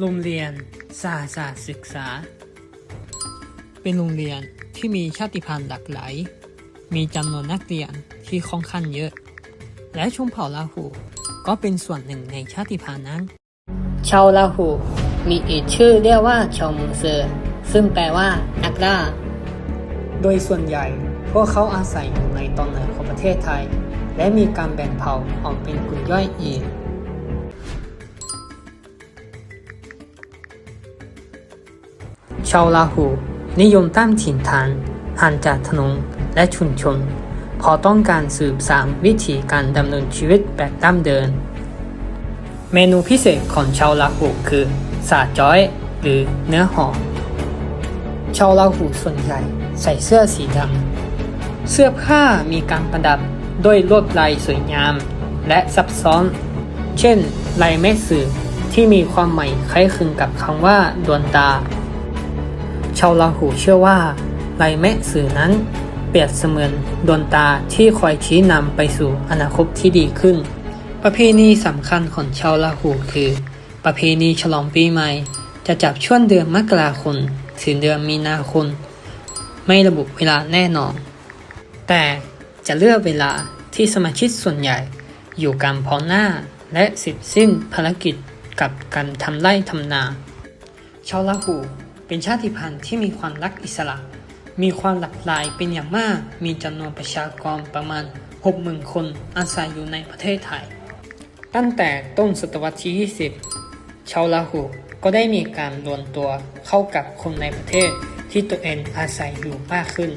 โรงเรียนสาสาศึกษา เป็นโรงเรียนที่มีชาติพันธุ์หลากหลาย มีจำนวนนักเรียนที่ค่อนข้างเยอะ และชนเผ่าลาหูก็เป็นส่วนหนึ่งในชาติพันธุ์นั้น ชาวลาหูมีอีกชื่อเรียกว่าชาวมุงเซอร์ ซึ่งแปลว่านักล่า โดยส่วนใหญ่พวกเขาอาศัยอยู่ในตอนเหนือของประเทศไทย และมีการแบ่งเผ่าออกเป็นกลุ่มย่อยอีก ชาวลาหู นิยมตั้งถิ่นฐานห่างจากถนนและชุมชนพอต้องการสืบสานวิถีการดำเนินชีวิตแบบดั้งเดิมเมนูพิเศษของชาวลาหูคือสาจ้อยหรือเนื้อหอมชาวลาหูส่วนใหญ่ใส่เสื้อสีดำเสื้อผ้ามีการประดับด้วยลวดลายสวยงาม และซับซ้อน เช่น ลายแม่สื่อที่มีความหมายคล้ายคลึงกับคำว่าดวงตา ชาวลาหูเชื่อว่าลายแม่สื่อนั้น เปรียบเสมือนดวงตาที่คอยชี้นำไปสู่อนาคตที่ดีขึ้น ประเพณีสำคัญของชาวลาหูคือ ประเพณีฉลองปีใหม่ จะจับช่วงเดือนมกราคมถึงเดือนมีนาคมไม่ระบุเวลาแน่นอน แต่จะเลือกเวลาที่สมาชิกส่วนใหญ่ อยู่กันพร้อมหน้าและสร็จสิ้นภารกิจกับการทำไร่ทำนาชาวลาหู เป็นชาติพันธุ์ที่มีความรักอิสระ มีความหลากหลายเป็นอย่างมาก มีจำนวนประชากรประมาณ 60,000 คนอาศัยอยู่ในประเทศไทย ตั้งแต่ต้นศตวรรษที่ 20 ชาวลาหูก็ได้มีการรวมตัวเข้ากับคนในประเทศที่ตัวเองอาศัยอยู่มากขึ้น